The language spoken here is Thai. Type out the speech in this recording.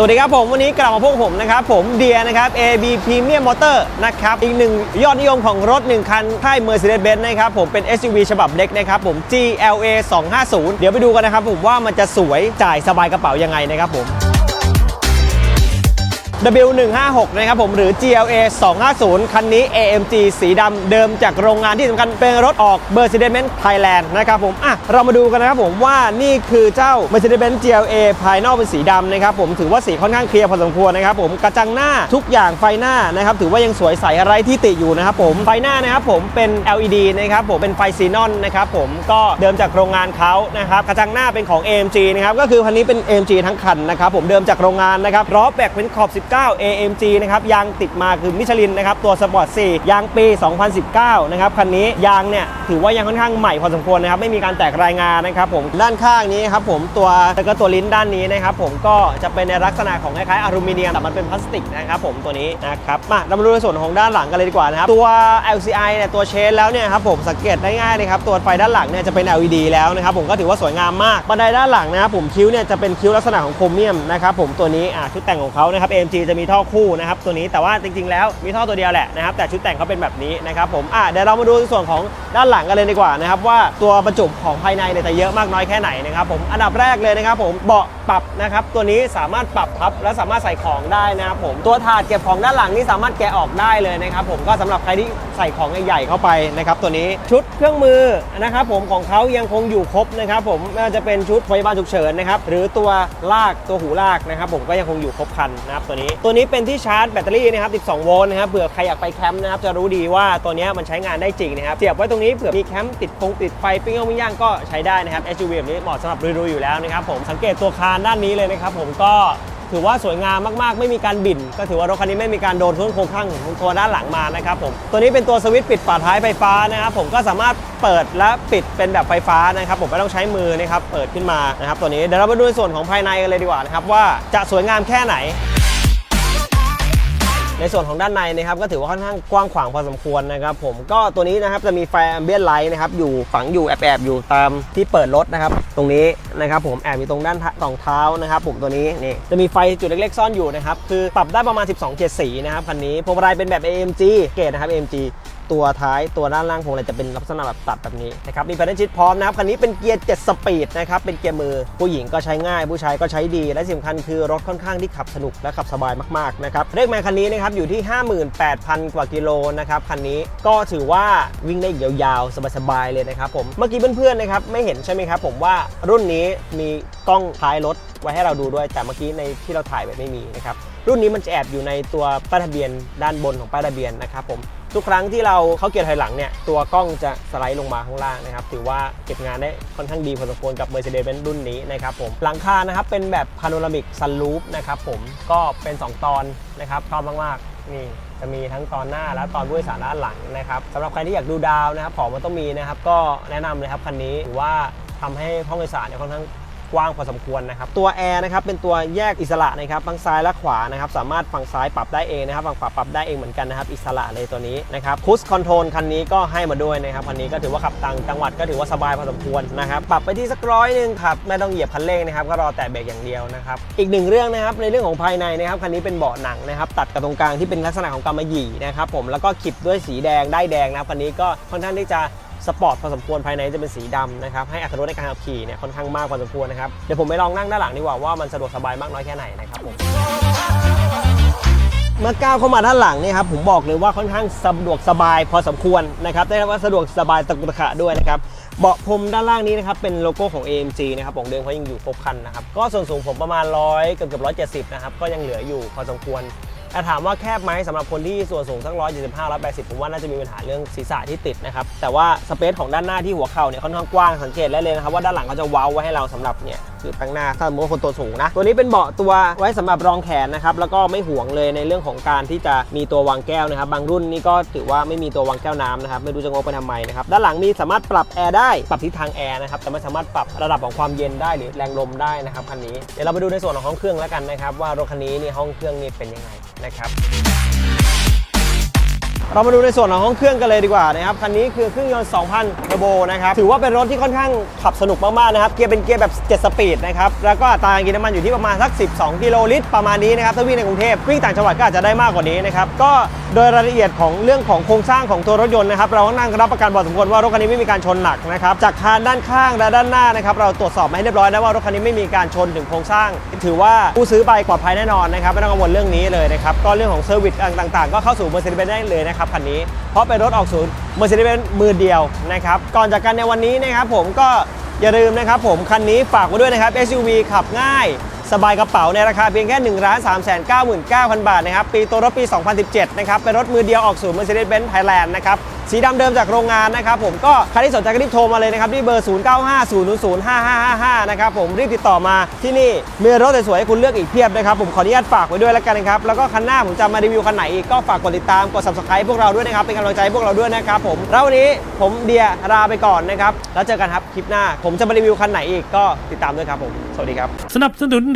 สวัสดีครับผมวันนี้กลับมาพบกับผมนะครับ ผมเดียนะครับ AB Premium Motor นะครับ อีกหนึ่งยอดนิยมของรถ 1 คัน ค่าย Mercedes-Benz นะครับผมเป็น SUV ฉบับเล็กนะครับผม GLA 250 เดี๋ยวไปดูกันนะครับผมว่ามันจะสวยจ่ายสบายกระเป๋ายังไงนะครับผม W156 นะครับผมหรือ GLA 250 คันนี้ AMG สีดำเดิมจากโรงงานที่สำคัญเป็นรถออก Mercedes-Benz Thailand นะครับผมอะเรามาดูกันนะครับผมว่านี่คือเจ้า Mercedes-Benz GLA ภายนอกเป็นสีดำนะครับผมถือว่าสีค่อนข้างเคลียร์พอสมควรนะครับผมกระจังหน้าทุกอย่างไฟหน้านะครับถือว่ายังสวยใสอะไรที่ติอยู่นะครับผมไฟหน้านะครับผมเป็น LED นะครับผมเป็นไฟซีนอนนะครับผมก็เดิมจากโรงงานเขานะครับกระจังหน้าเป็นของ AMG นะครับก็คือคันนี้เป็น AMG ทั้งคันนะครับผมเดิมจากโรงงานนะครับล้อแบกเป็นขอบ19 AMG นะครับยางติดมาคือมิชลินนะครับตัวสปอร์ต4ยางปี 2019 นะครับคันนี้ยางเนี่ยถือว่ายังค่อนข้างใหม่พอสมควรนะครับไม่มีการแตกรายงานนะครับผมด้านข้างนี้ครับผมตัวแล้วก็ตัวลิ้นด้านนี้นะครับผมก็จะเป็นในลักษณะของคล้ายๆอลูมิเนียมแต่มันเป็นพลาสติกนะครับผมตัวนี้นะครับมาเรามาดูในส่วนของด้านหลังกันเลยดีกว่านะครับตัว LCI เนี่ยตัวเชนแล้วเนี่ยครับผมสังเกตได้ง่ายเลยครับตัวไฟด้านหลังเนี่ยจะเป็น LED แล้วนะครับผมก็ถือว่าสวยงามมากบันไดด้านหลังนะครับผมคิ้วเนี่ยจะเป็นคิ้วลักษณะของโครเมียมนะครับผมตัวนี้อ่าชุดแต่งของเขานะครับ AMG จะมีท่อคู่นะครับตัวนี้แต่ว่าจริงๆแล้วมีท่อตัวเดียวแหละนะครับแต่ชุดแต่งเขาเป็นแบบนี้นะครับผมอะเดี๋ยวเรามาดูส่วนของด้านหลังกันเลยดีกว่านะครับว่าตัวบรรจุของภายในเนี่ยจะเยอะมากน้อยแค่ไหนนะครับผมอันดับแรกเลยนะครับผมเบาะปรับนะครับตัวนี้สามารถปรับพับและสามารถใส่ของได้นะครับผมตัวถาดเก็บของด้านหลังนี่สามารถแกะออกได้เลยนะครับผมก็สำหรับใครที่ใส่ของใหญ่ๆเข้าไปนะครับตัวนี้ชุดเครื่องมือนะครับผมของเขายังคงอยู่ครบนะครับผมไม่ว่าจะเป็นชุดพยาบาลฉุกเฉินนะครับหรือตัวลากตัวหูลากนะครับผมก็ยังคงอยู่ครบครันนะครับตัวนี้ตัวนี้เป็นที่ชาร์จแบตเตอรี่นะครับ 12 โวลต์นะครับเผื่อใครอยากไปแคมป์นะครับจะรู้ดีว่าตัวนี้มันใช้งานได้จริงนะครับเสียบไว้ตรงนี้เผื่อมีแคมป์ติดฟงติดไฟปิ้งย่างปิ้งย่างก็ใช้ได้นะครับ SUV แบบนี้เหมาะสำหรับลุยๆอยู่แล้วนะครับผมสังเกตตัวคานด้านนี้เลยนะครับผมก็ถือว่าสวยงามมากๆ ไม่มีการบิน ก็ถือว่ารถคันนี้ไม่มีการโดนทุนโครงข้างของตัวด้านหลังมานะครับผมตัวนี้เป็นตัวสวิตช์ปิดฝาท้ายไฟฟ้านะครับผมก็สามารถเปิดและปิดเป็นแบบไฟฟ้านะครับผมไม่ต้องใช้มือนะครับเปิดขึ้นมานะครับตัวนี้เดี๋ยวเรามาดูในส่วนของภายในกันเลยดีกว่านะครับว่าจะสวยงามแค่ไหน ในส่วนของด้านในนะครับก็ถือว่าค่อนข้างกว้างขวางพอสมควรนะครับผมก็ตัวนี้นะครับจะมีไฟแอมเบียนไลท์นะครับอยู่ฝังอยู่แอบๆอยู่ตามที่เปิดรถนะครับตรงนี้นะครับผมแอบอยู่ตรงด้านสองเท้านะครับผมตัวนี้นี่จะมีไฟจุดเล็กๆซ่อนอยู่นะครับคือปรับได้ประมาณ 12 เฉดสีนะครับคันนี้พวงมาลัยเป็นแบบ AMG เกรดนะครับ AMG ตัวท้ายตัวด้านล่างพวงมาลัยจะเป็นลักษณะแบบตัดแบบนี้นะครับมีแพดเดิลชิดพร้อมนะครับคันนี้เป็นเกียร์ 7 สปีดนะครับเป็นเกียร์มือผู้หญิงก็ใช้ง่าย ผู้ชายก็ใช้ดี และสำคัญคือรถค่อนข้างที่ขับสนุกและขับสบายมากๆนะครับเลขแมคันนี้นะครับอยู่ที่ 58,000 กว่ากิโลนะครับคันนี้ก็ถือว่าวิ่งได้ยาวๆสบายๆเลยนะครับผมเมื่อกี้เพื่อนๆนะครับไม่เห็นใช่ไหมครับผมว่ารุ่นนี้มีกล้องท้ายรถไว้ให้เราดูด้วยแต่เมื่อกี้ในที่เราถ่ายแบบไม่มีนะครับรุ่นนี้มันจะแอบอยู่ในตัวป้ายทะเบียนด้านบนของป้ายทะเบียนนะครับผม ทุกครั้งที่เราเข้าเกียร์ถอยหลังเนี่ยตัวกล้องจะสไลด์ลงมาข้างล่างนะครับถือว่าเก็บงานได้ค่อนข้างดีพอสมควรกับ Mercedes-Benz รุ่นนี้นะครับผมหลังคานะครับเป็นแบบพาโนรามิกซันรูฟนะครับผมก็เป็น 2 ตอนนะครับชอบมากๆนี่จะมีทั้งตอนหน้าและตอนผู้โดยสารด้านหลังนะครับสำหรับใครที่อยากดูดาวนะครับของมันต้องมีนะครับก็แนะนำเลยครับคันนี้ถือว่าทำให้ห้องโดยสารเนี่ยค่อนข้าง กว้างพอสมควรนะครับตัวแอร์นะครับเป็นตัวแยกอิสระนะครับทั้งซ้ายและขวานะครับสามารถฝั่งซ้ายปรับได้เองนะครับฝั่งขวาปรับได้เองเหมือนกันนะครับอิสระเลยตัวนี้นะครับคูสคอนโทรลคันนี้ก็ให้มาด้วยนะครับคันนี้ก็ถือว่าขับต่างจังหวัดก็ถือว่าสบายพอสมควรนะครับปรับไปที่สักร้อยหนึ่งครับไม่ต้องเหยียบคันเร่งนะครับก็รอแตะเบรกอย่างเดียวนะครับอีกหนึ่งเรื่องนะครับในเรื่องของภายในนะครับคันนี้เป็นเบาะหนังนะครับตัดกับตรงกลางที่เป็นลักษณะของกำมะหยี่นะครับผมแล้วก็ขีดด้วยสีแดงได้แดงนะครับคันนี้ก็ค่อนข้างที่จะ สปอร์ตพอสมควรภายในจะเป็นสีดำนะครับให้อัตรถรสในการขับขี่เนี่ยค่อนข้างมากพอสมควรนะครับเดี๋ยวผมไปลองนั่งด้านหลังดีกว่าว่ามันสะดวกสบายมากน้อยแค่ไหนนะครับผมเมื่อก้าวเข้ามาด้านหลังนี่ครับผมบอกเลยว่าค่อนข้างสะดวกสบายพอสมควรนะครับได้รับว่าสะดวกสบายตะกุตะขะด้วยนะครับเบาะพรมด้านล่างนี้นะครับเป็นโลโก้ของ AMG นะครับของเดิมเขายังอยู่ครบคันนะครับก็ส่วนสูงผมประมาณ100เกือบเกือบ170นะครับก็ยังเหลืออยู่พอสมควร แต่ถามว่าแคบไหมสำหรับคนที่ส่วนสูงสัก175 180 ผมว่าน่าจะมีปัญหาเรื่องศีรษะที่ติดนะครับ แต่ว่าสเปซของด้านหน้าที่หัวเข่าเนี่ยค่อนข้างกว้างสังเกตได้เลยนะครับว่าด้านหลังเขาจะเว้าไว้ให้เราสำหรับเนี่ยคือตั้งหน้าถ้าสมมติว่าคนตัวสูงนะ ตัวนี้เป็นเบาะตัวไว้สำหรับรองแขนนะครับ แล้วก็ไม่ห่วงเลยในเรื่องของการที่จะมีตัววางแก้วนะครับ บางรุ่นนี่ก็ถือว่าไม่มีตัววางแก้วน้ำนะครับ ไม่รู้จะงกไปทำไมนะครับ ด้านหลังมีสามารถปรับแอร์ได้ ปรับทิศทางแอร์นะครับ แต่ไม่สามารถปรับระดับของความเย็นได้หรือแรงลมได้นะครับคันนี้ เดี๋ยวเราไปดูในส่วนของห้องเครื่องแล้วกันนะครับ ว่ารถคันนี้นี่ห้องเครื่องนี่เป็นยังไงนะครับ เรามาดูในส่วนของห้องเครื่องกันเลยดีกว่านะครับคันนี้คือเครื่องยนต์ 2,000เทอร์โบนะครับถือว่าเป็นรถที่ค่อนข้างขับสนุกมากๆนะครับเกียร์เป็นเกียร์แบบ 7 สปีดนะครับแล้วก็อัตราการกินน้ำมันอยู่ที่ประมาณสัก 12 กิโลลิตรประมาณนี้นะครับถ้าวิ่งในกรุงเทพวิ่งต่างจังหวัดก็อาจจะได้มากกว่านี้นะครับก็โดยรายละเอียดของเรื่องของโครงสร้างของตัวรถยนต์นะครับเราก็นั่งรับประกันพอสมควรว่ารถคันนี้ไม่มีการชนหนักนะครับจากคานด้านข้างและด้านหน้านะครับเราตรวจสอบมาให้เรียบร้อยแล้วว่ารถคันนี้ไม่มีการชนถึงโครงสร้าง ถือว่าผู้ซื้อไปปลอดภัยแน่นอนนะครับไม่ต้องกังวลเรื่องนี้เลยนะครับก็เรื่องของเซอร์วิสต่างๆ ก็เข้าสู่ Mercedes-Benz ได้เลยนะครับคันนี้เพราะเป็นรถออกศูนย์ Mercedes-Benz มือเดียวนะครับก่อนจากกันในวันนี้นะครับผมก็อย่าลืมนะครับผมคันนี้ฝากไว้ด้วยนะครับ SUV ขับง่าย สบายกระเป๋าในราคาเพียงแค่ 1 3 9 9 9 0 0 บาทนะครับ ปีตัวรถปี 2017 นะครับ เป็นรถมือเดียวออกสู่ Mercedes-Benz Thailand นะครับ สีดำเดิมจากโรงงานนะครับผม ก็ใครที่สนใจก็รีบโทรมาเลยนะครับ ที่เบอร์ 0950005555 นะครับผม รีบติดต่อมาที่นี่ มีรถสวยๆให้คุณเลือกอีกเพียบนะครับ ผมขออนุญาตฝากไว้ด้วยแล้วกันนะครับ แล้วก็คันหน้าผมจะมารีวิวคันไหนอีกก็ฝากกดติดตาม กด subscribe พวกเราด้วยนะครับ เป็นกำลังใจพวกเราด้วยนะครับผม แล้ววันนี้ผมเดียลาไปก่อนนะครับ แล้วเจอกันครับคลิปหน้า ผมจะมารีวิวคันไหนอีกก็ติดตามด้วยครับผม สวัสดีครับ สนับสนุน